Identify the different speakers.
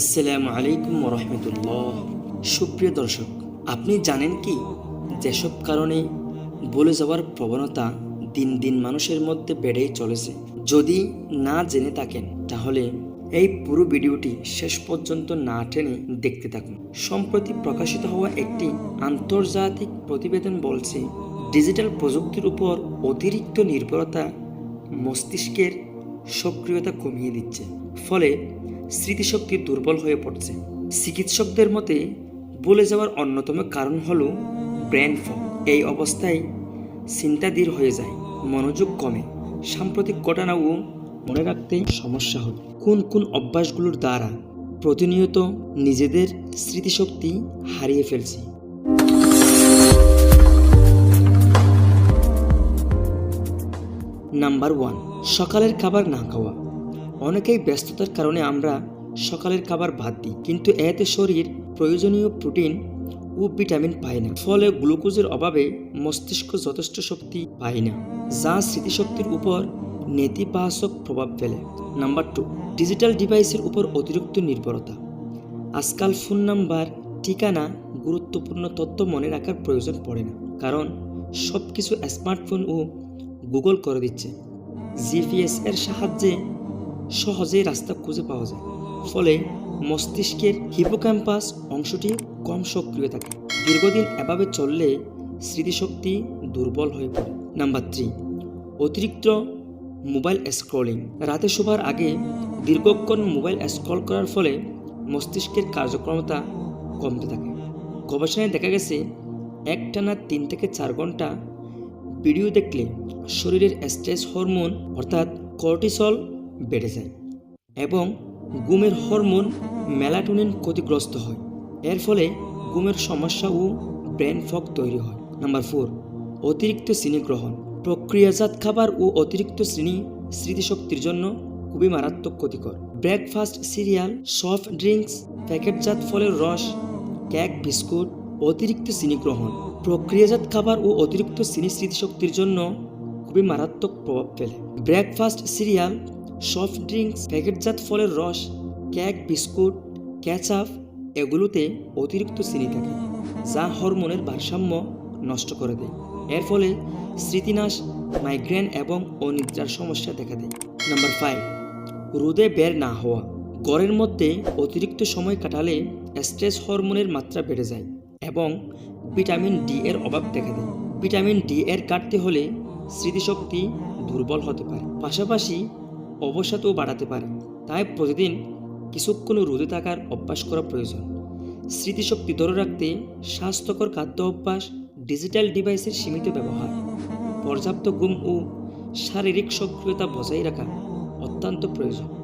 Speaker 1: আসসালামু আলাইকুম রহমতুল্লাহ। সুপ্রিয় দর্শক, আপনি জানেন কি? যেসব কারণে বলে যাওয়ার প্রবণতা দিন দিন মানুষের মধ্যে বেড়েই চলেছে। যদি না জেনে থাকেন, তাহলে এই পুরো ভিডিওটি শেষ পর্যন্ত না টেনে দেখতে থাকুন। সম্প্রতি প্রকাশিত হওয়া একটি আন্তর্জাতিক প্রতিবেদন বলছে, ডিজিটাল প্রযুক্তির উপর অতিরিক্ত নির্ভরতা মস্তিষ্কের সক্রিয়তা কমিয়ে দিচ্ছে। ফলে স্মৃতিশক্তি দুর্বল হয়ে পড়ছে। চিকিৎসকদের মতে, বলে যাওয়ার অন্যতম কারণ হল ব্রেন ফগ। এই অবস্থায় চিন্তাধীর হয়ে যায়, মনোযোগ কমে। সাম্প্রতিক ঘটনাও মনে রাখতে সমস্যা হয় কোন কোন অভ্যাসগুলোর দ্বারা প্রতিনিয়ত নিজেদের স্মৃতিশক্তি হারিয়ে ফেলছি? নাম্বার ওয়ান, সকালের খাবার না খাওয়া। অনেকেই ব্যস্ততার কারণে আমরা সকালের খাবার বাদ দিই, কিন্তু এতে শরীর প্রয়োজনীয় প্রোটিন ও ভিটামিন পায় না। ফলে গ্লুকোজের অভাবে মস্তিষ্ক যথেষ্ট শক্তি পায় না, যা স্মৃতিশক্তির উপর নেতিবাচক প্রভাব ফেলে। নাম্বার টু, ডিজিটাল ডিভাইসের উপর অতিরিক্ত নির্ভরতা। আজকাল ফোন নাম্বার, ঠিকানা গুরুত্বপূর্ণ তথ্য মনে রাখার প্রয়োজন পড়ে না, কারণ সব কিছু স্মার্টফোন ও গুগল করে দিচ্ছে। জিপিএস এর সাহায্যে সহজেই রাস্তা খুঁজে পাওয়া যায়। ফলে মস্তিষ্কের হিপোক্যাম্পাস অংশটি কম সক্রিয় থাকে। দীর্ঘদিন এভাবে চললে স্মৃতিশক্তি দুর্বল হয়ে পড়ে। নাম্বার থ্রি, অতিরিক্ত মোবাইল স্ক্রলিং। রাতে শোবার আগে দীর্ঘক্ষণ মোবাইল স্ক্রল করার ফলে মস্তিষ্কের কার্যক্ষমতা কমতে থাকে। গবেষণায় দেখা গেছে, একটানা তিন থেকে চার ঘণ্টা ভিডিও দেখলে শরীরের স্ট্রেস হরমোন, অর্থাৎ কর্টিসল বেড়ে যায় এবং গুমের হরমোন মেলাটোনিন ক্ষতিগ্রস্ত হয়। এর ফলে গুমের সমস্যা ও ব্রেন ফগ তৈরি হয়। নাম্বার ফোর, অতিরিক্ত চিনি গ্রহণ। প্রক্রিয়াজাত খাবার ও অতিরিক্ত শ্রেণি স্মৃতিশক্তির জন্য খুবই মারাত্মক ক্ষতিকর। ব্রেকফাস্ট সিরিয়াল, সফট ড্রিঙ্কস, প্যাকেটজাত ফলের রস, কেক, বিস্কুট, অতিরিক্ত চিনি গ্রহণ। প্রক্রিয়াজাত খাবার ও অতিরিক্ত শ্রেণি স্মৃতিশক্তির জন্য খুবই মারাত্মক প্রভাব ফেলে। ব্রেকফাস্ট সিরিয়াল সফট ড্রিঙ্কস, প্যাকেটজাত ফলের রস, কেক, বিস্কুট ক্যাচআপ এগুলোতে অতিরিক্ত চিনি থাকে, যা হরমোনের ভারসাম্য নষ্ট করে দেয়। এর ফলে স্মৃতিনাশ, মাইগ্রেন এবং অনিদ্রার সমস্যা দেখা দেয়। নাম্বার ফাইভ, রোদে বের না হওয়া। গড়ের মধ্যে অতিরিক্ত সময় কাটালে স্ট্রেস হরমোনের মাত্রা বেড়ে যায় এবং ভিটামিন ডি এর অভাব দেখা দেয়। ভিটামিন ডি এর কাটতে হলে স্মৃতিশক্তি দুর্বল হতে পারে। পাশাপাশি অবসাদও বাড়াতে পারে। তাই প্রতিদিন কিছুক্ষণ রোদে থাকার অভ্যাস করা প্রয়োজন। স্মৃতিশক্তি ধরে রাখতে স্বাস্থ্যকর খাদ্য অভ্যাস ডিজিটাল ডিভাইসের সীমিত ব্যবহার, পর্যাপ্ত ঘুম ও শারীরিক সক্রিয়তা বজায় রাখা অত্যন্ত প্রয়োজন।